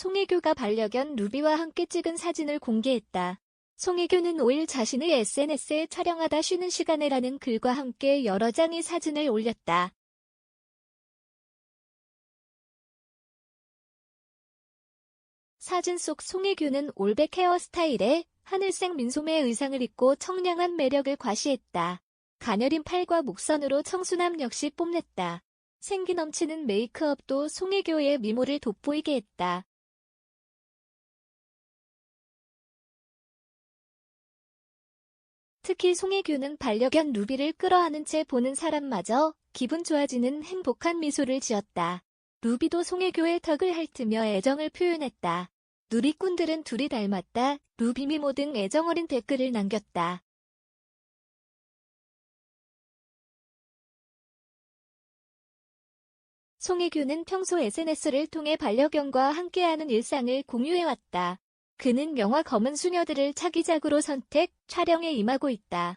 송혜교가 반려견 루비와 함께 찍은 사진을 공개했다. 송혜교는 5일 자신의 SNS에 촬영하다 쉬는 시간에라는 글과 함께 여러 장의 사진을 올렸다. 사진 속 송혜교는 올백 헤어스타일에 하늘색 민소매 의상을 입고 청량한 매력을 과시했다. 가녀린 팔과 목선으로 청순함 역시 뽐냈다. 생기 넘치는 메이크업도 송혜교의 미모를 돋보이게 했다. 특히 송혜교는 반려견 루비를 끌어안은 채 보는 사람마저 기분 좋아지는 행복한 미소를 지었다. 루비도 송혜교의 턱을 핥으며 애정을 표현했다. 누리꾼들은 둘이 닮았다. 루비 미모 등 애정어린 댓글을 남겼다. 송혜교는 평소 SNS를 통해 반려견과 함께하는 일상을 공유해왔다. 그는 영화 검은 수녀들을 차기작으로 선택, 촬영에 임하고 있다.